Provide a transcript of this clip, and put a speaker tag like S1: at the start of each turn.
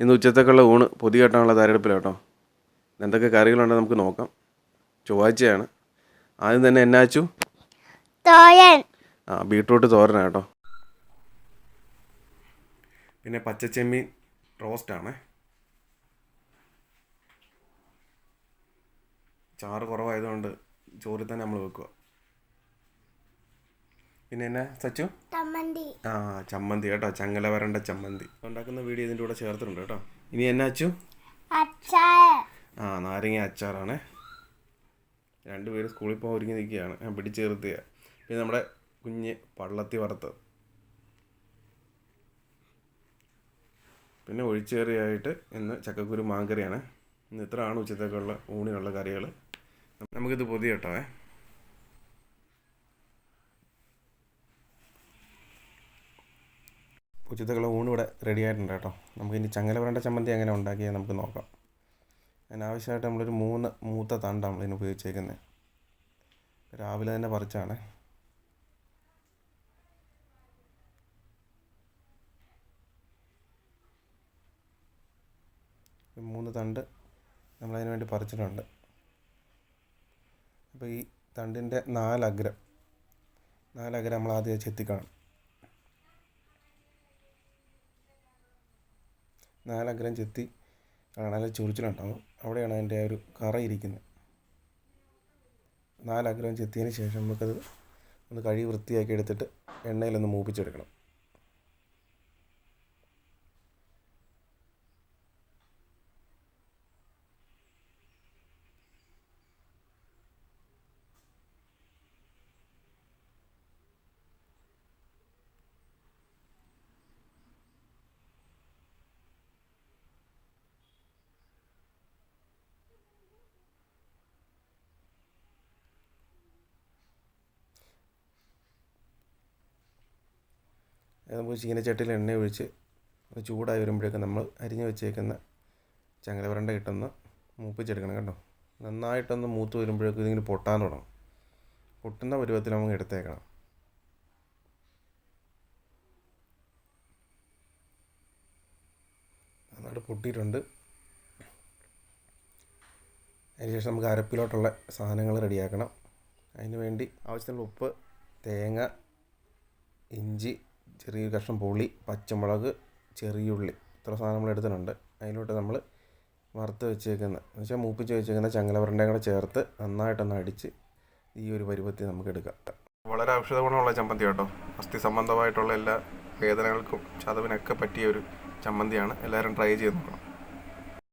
S1: ഇന്ന് ഉച്ചത്തേക്കുള്ള ഊണ് പൊതി കെട്ടാനുള്ള തയ്യാറെടുപ്പിലാണ് കേട്ടോ എന്തൊക്കെ കറികളുണ്ടെന്ന് നമുക്ക് നോക്കാം. ചൊവ്വാഴ്ചയാണ്. ആദ്യം തന്നെ എന്നാച്ചു
S2: തോരൻ.
S1: ആ ബീട്രൂട്ട് തോരനാണ് കേട്ടോ പിന്നെ പച്ചച്ചെമ്മീൻ റോസ്റ്റാണ്. ചാറ് കുറവായതുകൊണ്ട് ചോറിൽ തന്നെ നമ്മൾ വെക്കുക. പിന്നെ എന്നാ സച്ചു?
S2: ചമ്മന്തി.
S1: ആ ചമ്മന്തി കേട്ടോ ചങ്ങല വരണ്ട ചമ്മന്തി. ഉണ്ടാക്കുന്ന വീഡിയോ ഇതിന്റെ കൂടെ ചേർത്തിട്ടുണ്ട് കേട്ടോ. ഇനി എന്നാച്ചു
S2: അച്ചാർ
S1: ആ നാരങ്ങ അച്ചാറാണ്. രണ്ടുപേരും സ്കൂളിൽ പോകാൻ ഒരുങ്ങി നിൽക്കുകയാണ്. ഞാൻ പിടിച്ച് നിർത്തിയ. പിന്നെ നമ്മുടെ കുഞ്ഞ് പള്ളത്തി വറുത്ത്. പിന്നെ ഒഴിച്ചേറിയായിട്ട് ഇന്ന് ചക്കക്കുരു മാങ്കറിയാണ്. ഇന്ന് ഇത്രയാണ് ഉച്ചത്തേക്കുള്ള ഊണിനുള്ള കറികൾ നമുക്കിത് പൊതി കേട്ടോ ഉച്ചത്തേക്കുള്ള ഇവിടെ റെഡി ആയിട്ടുണ്ട് കേട്ടോ. നമുക്ക് ഇനി ചങ്ങല വരണ്ട ചമ്മന്തി എങ്ങനെ ഉണ്ടാക്കിയാൽ നമുക്ക് നോക്കാം. അതിനാവശ്യമായിട്ട് നമ്മളൊരു മൂന്ന് മൂത്ത തണ്ടാണ് നമ്മളിതിന് ഉപയോഗിച്ചേക്കുന്നത് രാവിലെ തന്നെ പറിച്ചാണ്. മൂന്ന് തണ്ട് നമ്മളതിന് വേണ്ടി പറിച്ചിട്ടുണ്ട്. അപ്പോൾ ഈ തണ്ടിന്റെ നാലഗ്രം നാലഗ്രം നമ്മൾ ആദ്യം ചെത്തിക്കണം. നാലഗ്രം ചെത്തി കാണാൻ ചൊറിച്ചിലുണ്ടാവും. അവിടെയാണ് അതിന്റെ ഒരു കറ ഇരിക്കുന്നത്. നാലഗ്രം ചെത്തിയതിന് ശേഷം നമുക്കത് ഒന്ന് കഴുകി വൃത്തിയാക്കി എടുത്തിട്ട് എണ്ണയിലൊന്ന് മൂപ്പിച്ചെടുക്കണം. നമുക്ക് ചീനച്ചട്ടിയിൽ എണ്ണ ഒഴിച്ച് ചൂടായി വരുമ്പോഴേക്കും നമ്മൾ അരിഞ്ഞു വെച്ചേക്കുന്ന ചങ്ങല വരണ്ട ഇട്ടൊന്ന് മൂപ്പിച്ചെടുക്കണം കേട്ടോ. നന്നായിട്ടൊന്ന് മൂത്ത് വരുമ്പോഴേക്കും ഇതിങ്ങനെ പൊട്ടാൻ തുടങ്ങും. പൊട്ടുന്ന പരുവത്തിൽ നമുക്ക് എടുത്തേക്കണം. നന്നായിട്ട് പൊട്ടിയിട്ടുണ്ട്. അതിനുശേഷം നമുക്ക് അരപ്പിലോട്ടുള്ള സാധനങ്ങൾ റെഡിയാക്കണം. അതിന് വേണ്ടി ആവശ്യത്തിനുള്ള ഉപ്പ് തേങ്ങ ഇഞ്ചി ചെറിയ കഷ്ണം പുളി പച്ചമുളക് ചെറിയുള്ളി ഇത്ര സാധനം നമ്മൾ എടുത്തിട്ടുണ്ട്. അതിലോട്ട് നമ്മൾ വറുത്ത് വെച്ചേക്കുന്ന എന്ന് വെച്ചാൽ മൂപ്പിച്ച് വെച്ചേക്കുന്ന ചങ്ങലവരണ്ടയും കൂടെ ചേർത്ത് നന്നായിട്ടൊന്ന് അടിച്ച് ഈ ഒരു പരുവത്തിൽ നമുക്ക് എടുക്കാം. വളരെ ഔഷധ ഗുണമുള്ള ചമ്മന്തി കേട്ടോ. അസ്ഥി സംബന്ധമായിട്ടുള്ള എല്ലാ വേദനകൾക്കും ചതവിനൊക്കെ പറ്റിയ ഒരു ചമ്മന്തിയാണ്. എല്ലാവരും ട്രൈ ചെയ്ത് നോക്കണം.